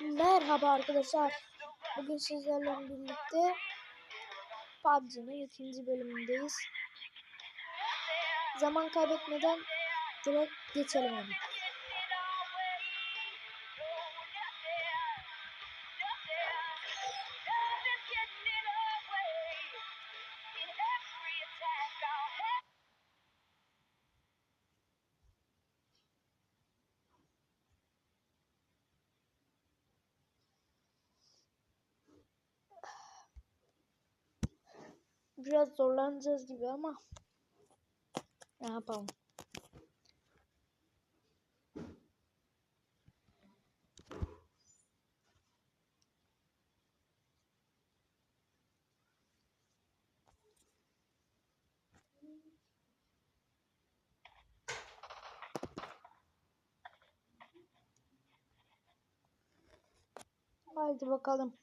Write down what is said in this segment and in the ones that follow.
Merhaba arkadaşlar. Bugün sizlerle birlikte PUBG'nin ikinci bölümündeyiz. Zaman kaybetmeden direkt geçelim onu. Biraz zorlanacağız gibi ama ne yapalım. Haydi bakalım.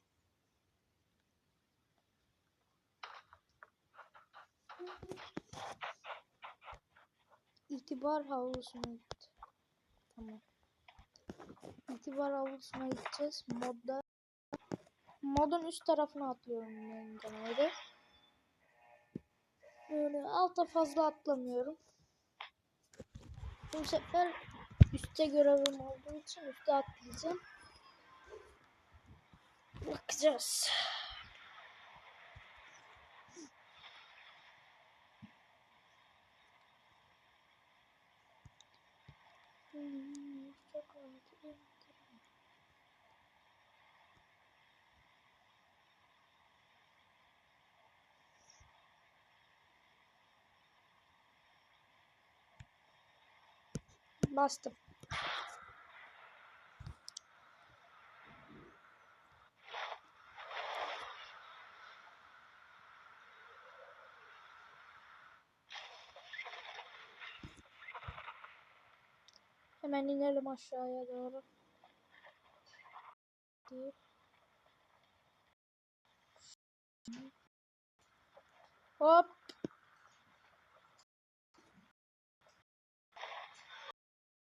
İtibar havlusuna gitti. Tamam. İtibar havlusuna gideceğiz. Modda modun üst tarafına atlıyorum ben. Böyle alta fazla atlamıyorum. Bu sefer üstte görevim olduğu için üstte atlayacağım. Bakacağız. Баста Hemen inelim aşağıya doğru. Hop.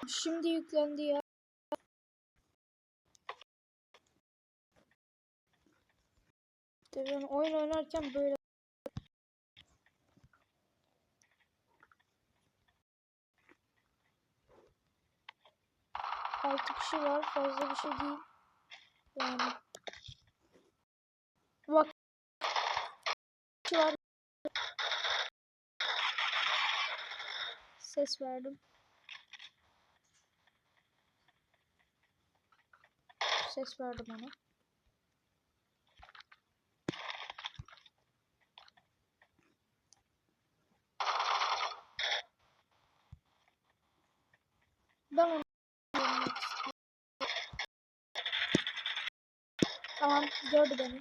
Şimdi yüklendi ya. İşte ben oyun oynarken böyle altı kişi var fazla bir şey değil. Yani bak kişi var. Ses verdim. Ses verdim ona. Ben yemek istiyorum. Tamam gördü beni.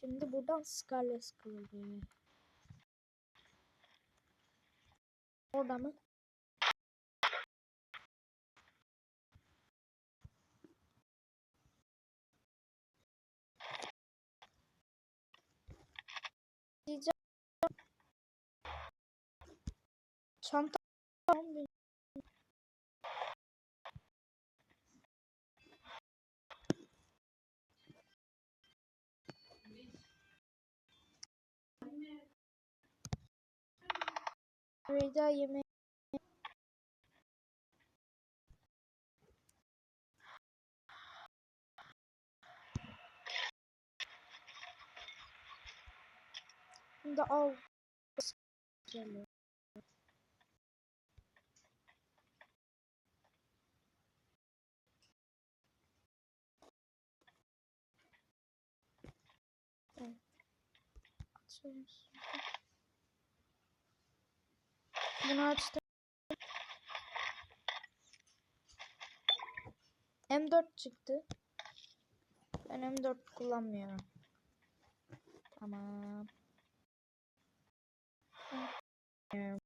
Şimdi buradan Scarlet sıkıldı. Orada mı? Çanta Reyda yemeği Şimdi al. Evet. Açıyoruz. Bunu açtım. M4 çıktı. Ben M4 kullanmıyorum. Tamam. Evet.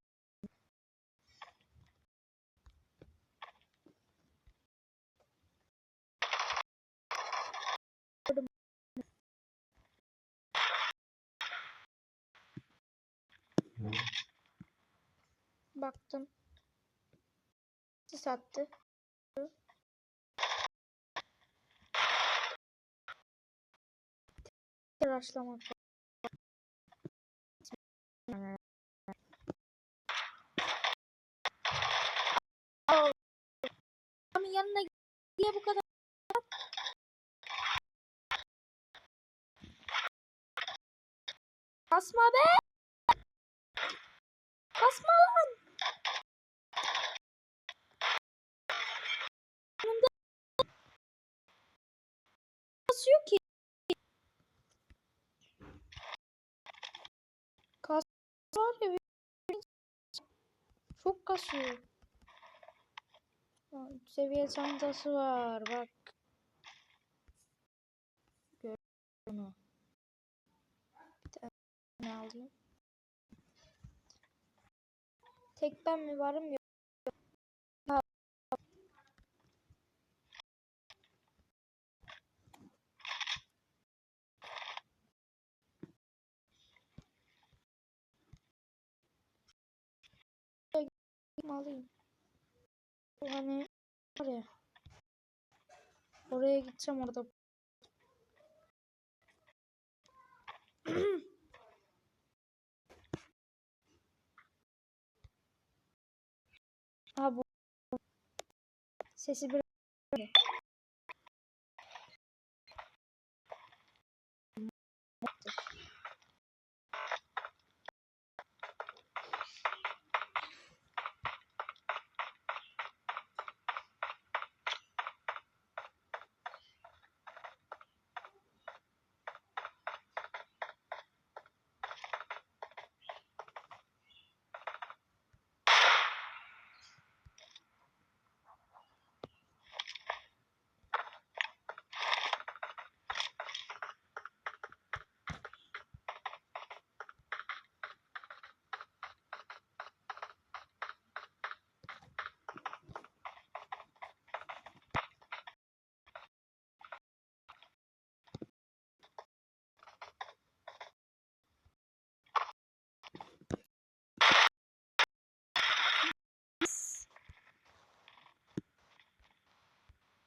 Baktım. Sis attı. Raşlamak. Adamın yanına diye bu kadar Basma be! Basma lan! Var ya çok kasıyor. Seviye çantası var bak. Gör bunu. Bir tane alayım. Tek ben mi varım yok. Alayım. Hani oraya. Oraya gideceğim orada. Ha bu sesi bir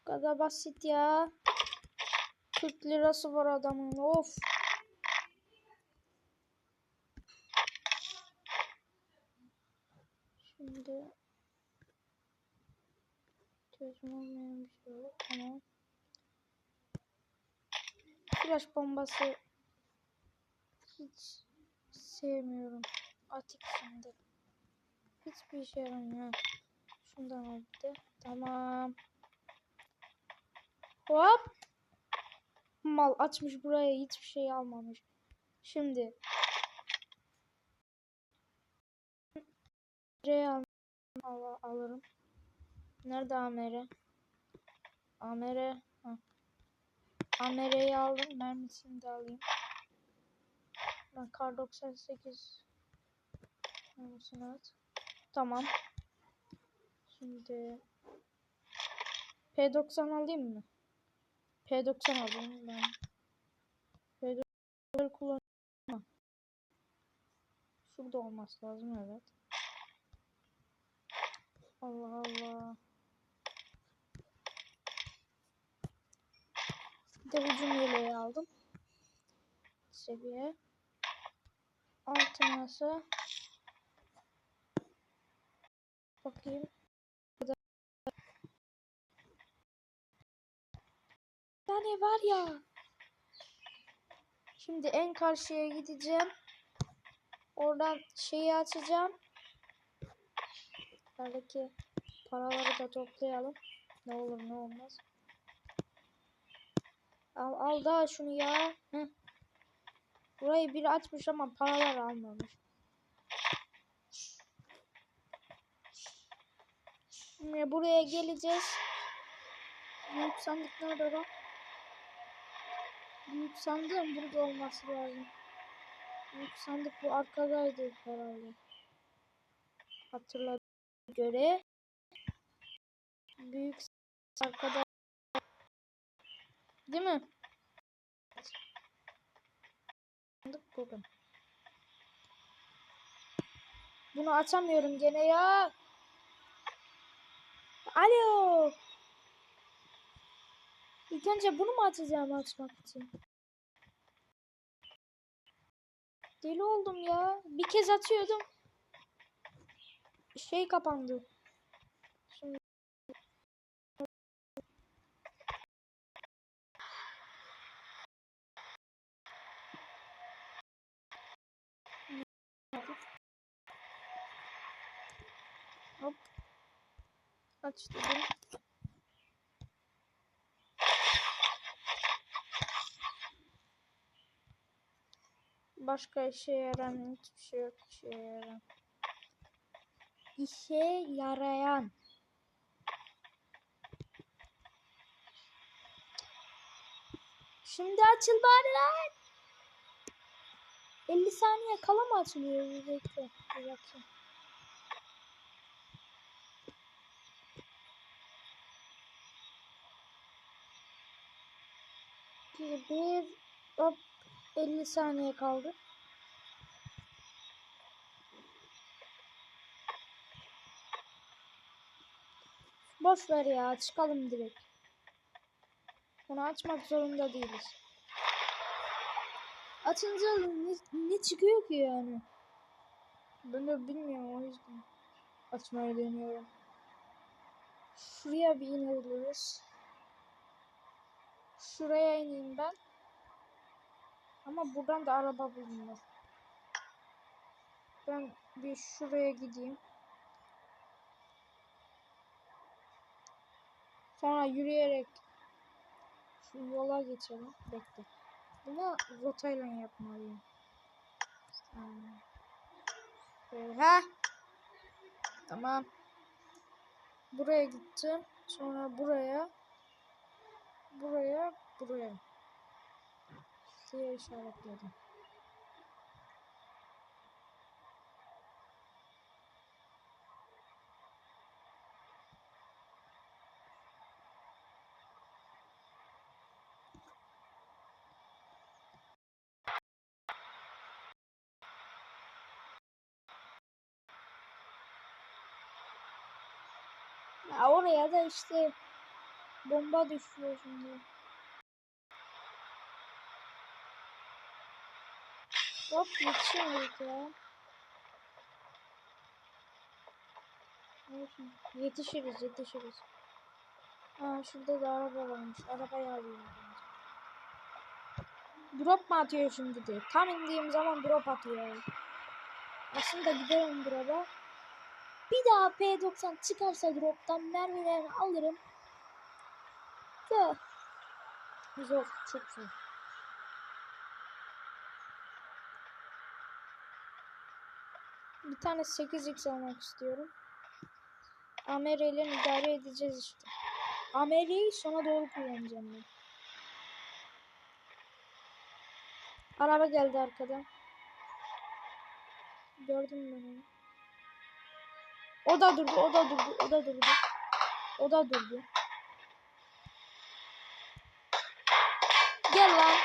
Bu kadar basit ya. 40 lirası var adamın. Of. Şimdi çözüm olmayan bir şey yok. Tamam. Flash bombası hiç sevmiyorum. Atik şimdi. Hiçbir işe yaramıyor. Şundan oldu. Tamam. Hop. Mal açmış buraya hiçbir şey almamış. Şimdi. Buraya al al alırım. Nerede Amere? Amere. Amere'yi aldım. Mermisini de alayım. Ben kar 98 mermisini at. Tamam. Şimdi P90 alayım mı? P90 alayım ben. P90 kullanma. Şurada olması lazım evet. Allah Allah. Bir de hücum yeleği aldım. Seviye. Altı masa. Bakayım. Tane var ya. Şimdi en karşıya gideceğim. Oradan şeyi açacağım. Buradaki paraları da toplayalım. Ne olur ne olmaz. Al al daha şunu ya. Heh. Burayı biri açmış ama paralar almamış. Şimdi buraya geleceğiz. Büyük sandık nerede lan? Büyük sandığım burada olması lazım. Büyük sandık bu arkadaydı herhalde. Hatırladığım göre. Büyük arkada. Değil mi? Sandık burada. Bunu açamıyorum gene ya. Alo. İlk önce bunu mu açacağım açmak için? Deli oldum ya. Bir kez atıyordum. Şey kapandı. Hop. Aç Başka işe yarayan hiçbir şey yok işe yarayan. İşe yarayan. Şimdi açıl bari lan. 50 saniye kala mı açılıyor? Bir dakika. Bir bakayım. Bir, bir, hop, 50 saniye kaldı. Boş ver ya, çıkalım direkt. Onu açmak zorunda değiliz. Açınca ne, ne çıkıyor ki yani? Ben de bilmiyorum o yüzden açmayı deniyorum. Şuraya bir inebiliriz. Şuraya ineyim ben. Ama buradan da araba bulunur. Ben bir şuraya gideyim. Sonra yürüyerek şu yola geçelim. Bekle. Bunu rotayla yapmalıyım. Hmm. Böyle. Ha. Tamam. Buraya gittim. Sonra buraya. Buraya. Buraya. Diye işaretledim. Ya oraya da işte bomba düşüyor şimdi. Hop yetişemedik ya. Neyse, Yetişiriz yetişiriz. Aa şurada da araba varmış. Arabayı alıyorum. Drop mu atıyor şimdi de? Tam indiğim zaman drop atıyor. Aslında giderim drop'a. Bir daha P90 çıkarsa drop'tan mermilerini alırım. Da. Zor, çok zor. Bir tane 8x almak istiyorum. Amere ile idare edeceğiz işte. Amere'yi sona doğru kullanacağım ben. Araba geldi arkadan. Gördüm ben onu. O da durdu, o da durdu, o da durdu. O da durdu. Gel lan.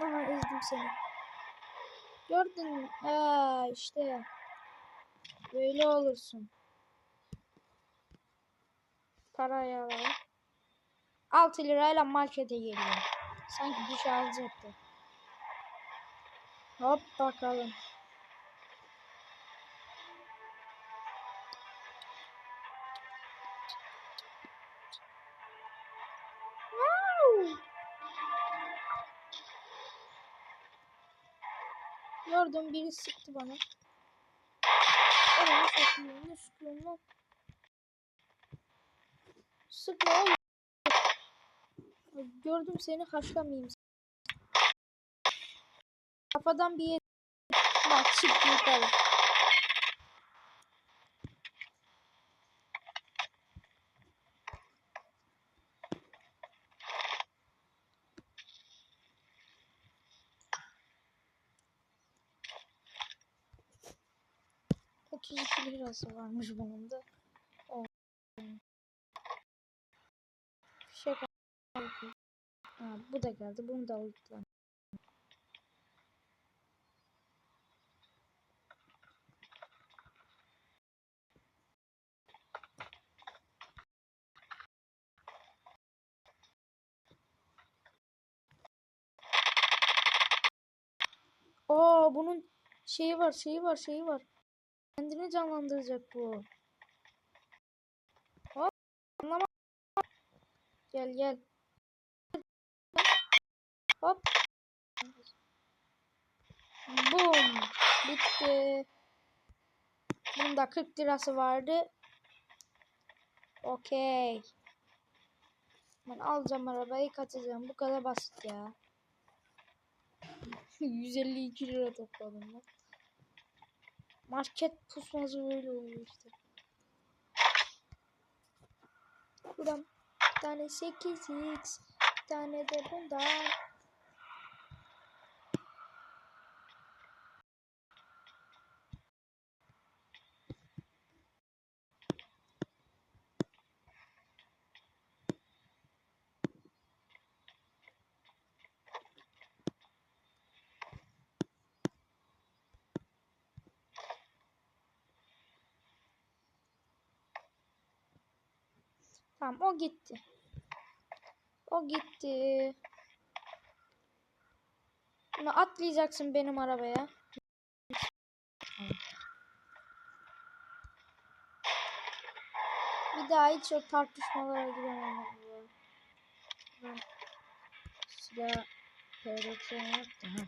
Aha ezdim seni. Gördün mü? İşte. Böyle olursun. Parayı alalım. 6 lirayla markete geliyor. Sanki bir şey alacaktı. Hop bakalım. Gördüm biri sıktı bana. Oraya satıyor. Ne sıkıyorsun lan? Sıkma oğlum. Gördüm seni haşlamayayım. Kafadan bir yer. Bak çık yukarı. Lirası varmış bunun da. O. Şaka. Ha, bu da geldi. Bunu da alıyorum. Aa bunun şeyi var, şeyi var, şeyi var. Kendini canlandıracak bu. Hop. Anlama. Gel gel. Hop. Boom. Bitti. Bunun da 40 lirası vardı. Okey. Ben alacağım arabayı kaçacağım. Bu kadar basit ya. 152 lira topladım ben. Market pusması böyle oluyor işte. Buradan bir tane 8x, bir tane de bundan. Tamam o gitti. O gitti. Şimdi atlayacaksın benim arabaya. Bir daha hiç o tartışmalara giremem. Ben Sıra prodüksiyon yaptı. Ha.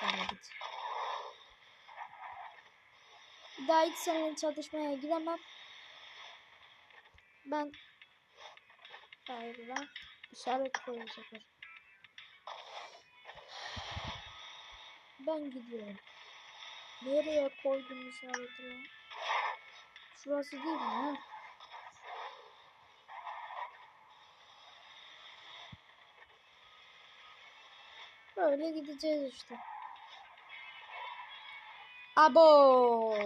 Tamam, git. Bir daha hiç seninle çatışmaya giremem. Ben Hayır lan. İşaret koy bu sefer. Ben gidiyorum. Nereye koydum işareti lan? Şurası değil mi ha? Böyle gideceğiz işte. Abo.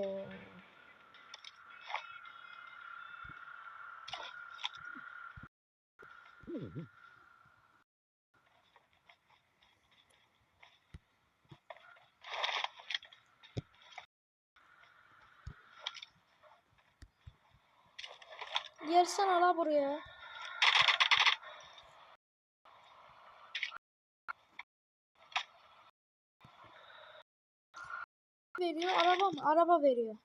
Yersene la buraya. Veriyor araba mı? Araba veriyor.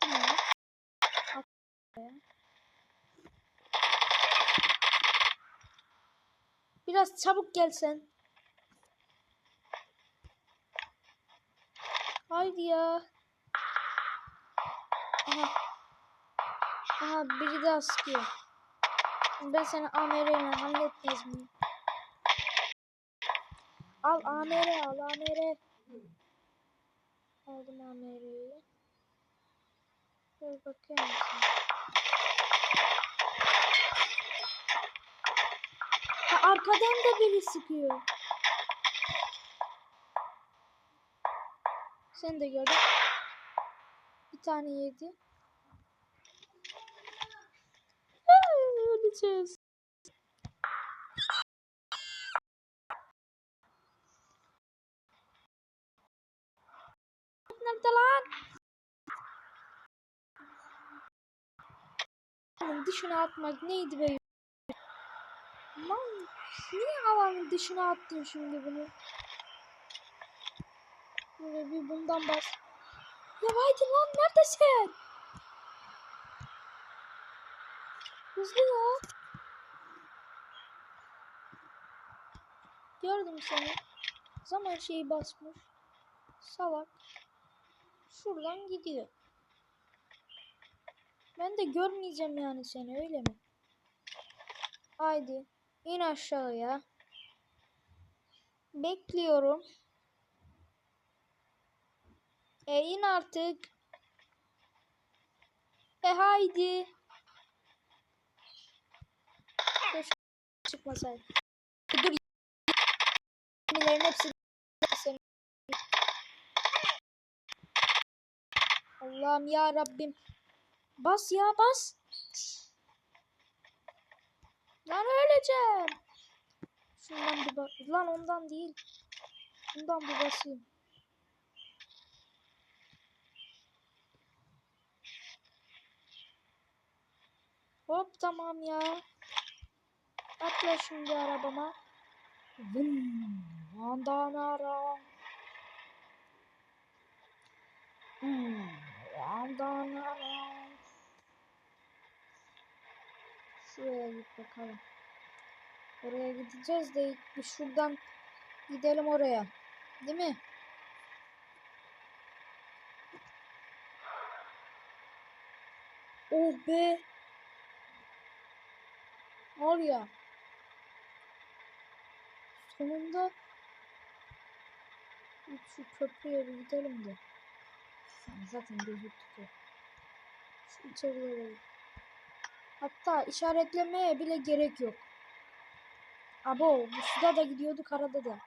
Tamam. At buraya. Çabuk gelsen. Haydi ya. Aha. Aha biri daha sıkıyor. Ben seni AMR'yle halletmez miyim? Al AMR al AMR. Aldım AMR'yi. Dur bakayım. sana. Arkadan da biri sıkıyor. Sen de gördün. Bir tane yedi. Öleceğiz. Nerede lan? Dışına atmak neydi be? Niye alanın dışına attın şimdi bunu? Böyle bir bundan bas. Ya haydi lan neredesin? Hızlı ya. Gördüm seni. Zaman şeyi basmış. Salak. Şuradan gidiyor. Ben de görmeyeceğim yani seni öyle mi? Haydi. İn aşağıya. Bekliyorum. E in artık. E haydi. Keşke çıkmasaydı. Dur. Yenilerin hepsi. Allah'ım ya Rabbim. Bas ya bas. Lan öleceğim. Şundan bir bak. Lan ondan değil. Bundan bir basayım. Hop tamam ya. Atla şimdi arabama. Vın. Yandanara. Hmm. Yandanara. Şuraya git bakalım. Oraya gideceğiz de ilk şuradan gidelim oraya. Değil mi? Oh be. Var ya. Sonunda şu köprüye bir gidelim de. Zaten gözüktü. Şu içerilere git. Hatta işaretlemeye bile gerek yok. Abo bu suda da gidiyordu karada da.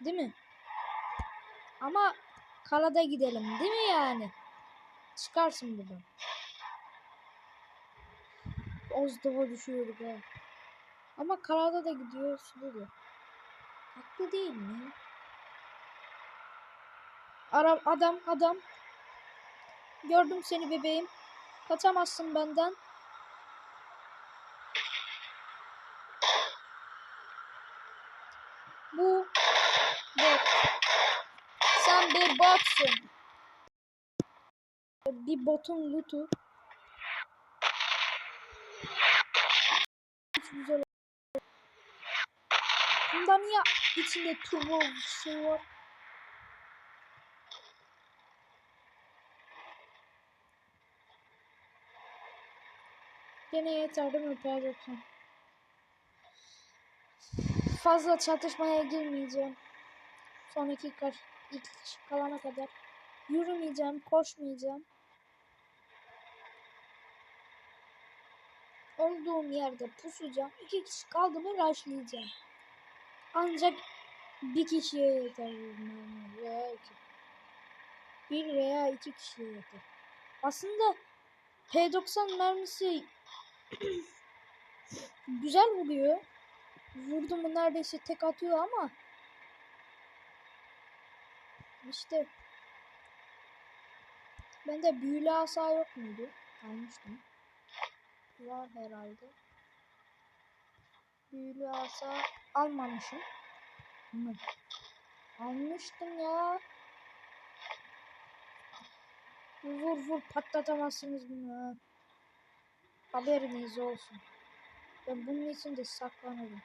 Değil mi? Ama karada gidelim değil mi yani? Çıkarsın buradan. Az daha düşüyorduk ha. Ama karada da gidiyor suda da. Haklı değil mi? Ara adam adam. Gördüm seni bebeğim. Kaçamazsın benden. Bu bot. Sen bir botsun. Bir botun lootu. Hiç güzel. Bunda niye içinde turbo şey var? Gene yeter değil mi Pedro'cum? Fazla çatışmaya girmeyeceğim. Son iki kaç, ilk kalana kadar. Yürümeyeceğim, koşmayacağım. Olduğum yerde pusacağım. İki kişi kaldı mı rushlayacağım. Ancak bir kişiye yeter. Bir veya iki kişiye yeter. Aslında P90 mermisi güzel vuruyor. Vurdu mu neredeyse tek atıyor ama işte bende büyülü asa yok muydu? Almıştım. Var herhalde. Büyülü asa almamışım. Mı? Almıştım ya. Vur vur patlatamazsınız bunu. Ha. Haberiniz olsun. Ben bunun için de saklanırım.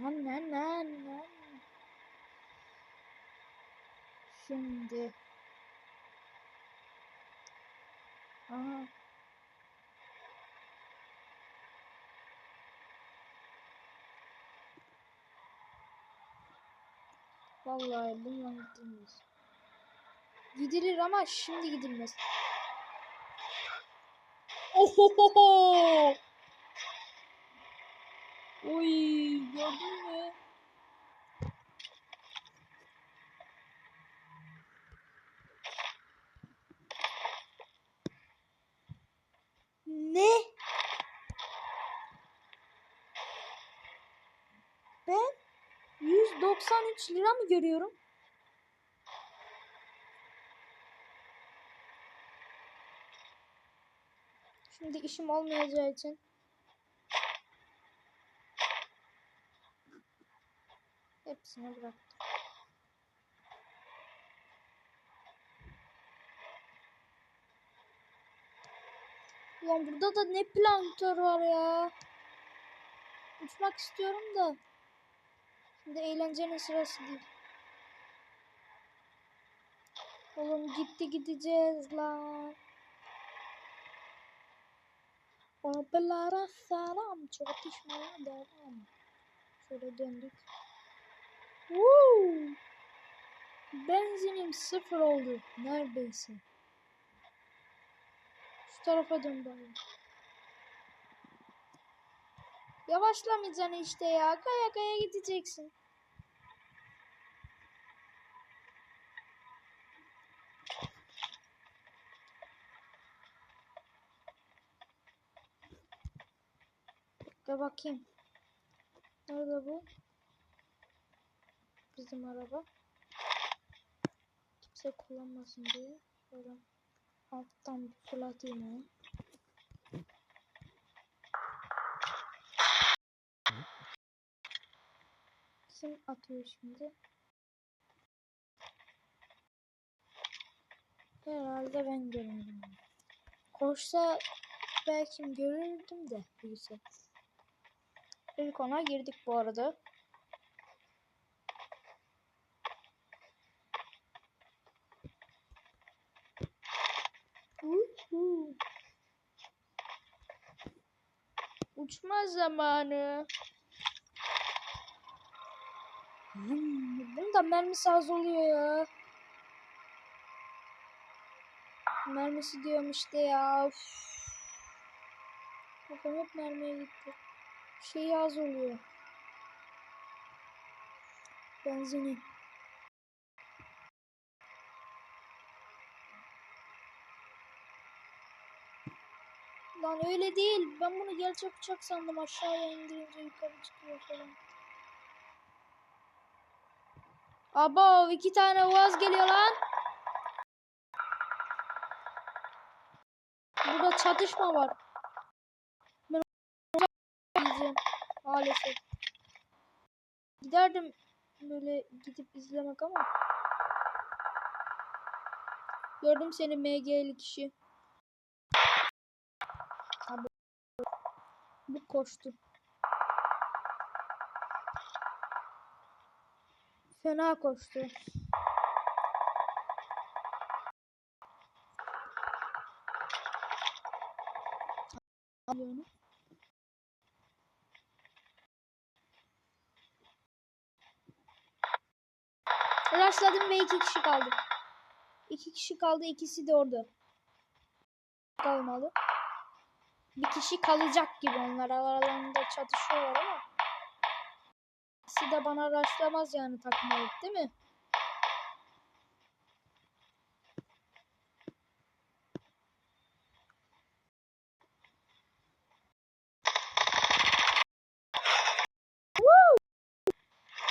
Nan nan nan nan. Şimdi. Aha. Vallahi bununla gidilmez. Gidilir ama şimdi gidilmez. Ohohoho! Oy gördün mü? Ne? Ben 193 lira mı görüyorum? Şimdi işim olmayacağı için hepsini bıraktım. Ulan burada da ne plantör var ya. Uçmak istiyorum da. Şimdi eğlencenin sırası değil. Oğlum gitti gideceğiz lan. Babalara selam. Çatışmaya devam. Şöyle döndük. Woo! Benzinim sıfır oldu. Neredeyse. Şu tarafa dön bari. Yavaşlamayacaksın işte ya. Kaya kaya gideceksin. De bakayım. Nerede bu? bizim araba. Kimse kullanmasın diye. Şöyle alttan bir fırlatayım onu. Kim atıyor şimdi? Herhalde ben görmedim. Koşsa belki görürdüm de birisi. İlk ona girdik bu arada. Uçma zamanı. Bunun da mermisi az oluyor ya. Mermisi diyorum işte ya. Kafam hep mermiye gitti. Şey az oluyor. Benzini. Lan öyle değil. Ben bunu gerçek uçak sandım. Aşağıya indirince yukarı çıkıyor falan. Abo iki tane uaz geliyor lan. Burada çatışma var. Ben gideceğim maalesef. Giderdim böyle gidip izlemek ama. Gördüm seni MG'li kişi. Abi. Bu koştu. Fena koştu. Alıyor onu. Rushladım ve iki kişi kaldı. İki kişi kaldı. ikisi de orada. Kalmalı. Bir kişi kalacak gibi onlar aralarında çatışıyorlar ama. İkisi de bana rastlamaz yani takım olup değil mi?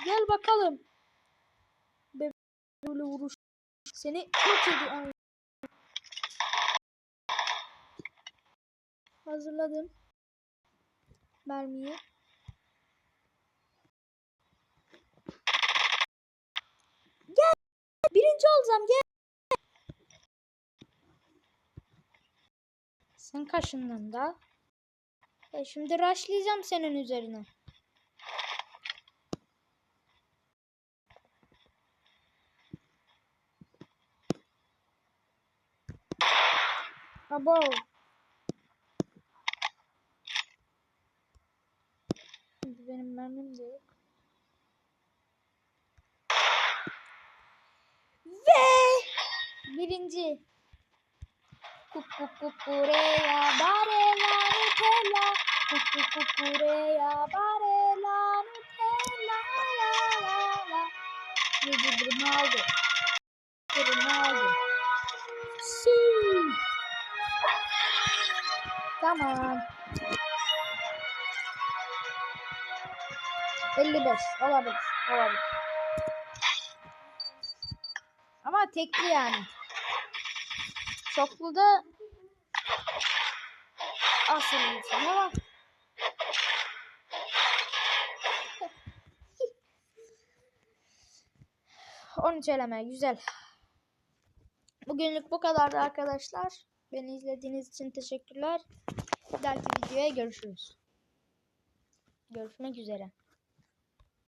Gel bakalım. Böyle vuruş. Seni yok ediyor. Hazırladım. Mermiyi. Gel. Birinci olacağım gel. Sen kaşındın da. E şimdi rushlayacağım senin üzerine. Abo. Şimdi benim mermim de yok. Ve birinci. Kuk kuk kukureya barela nutella. Kuk kuk kukureya barela nutella la la la. Yedi birini aldı. Birini aldı. Si. Tamam. 55 olabilir. Olabilir. Tekli yani. Çoklu da asıl insan ama On eleme güzel. Bugünlük bu kadardı arkadaşlar. Beni izlediğiniz için teşekkürler. Bir dahaki videoya görüşürüz. Görüşmek üzere.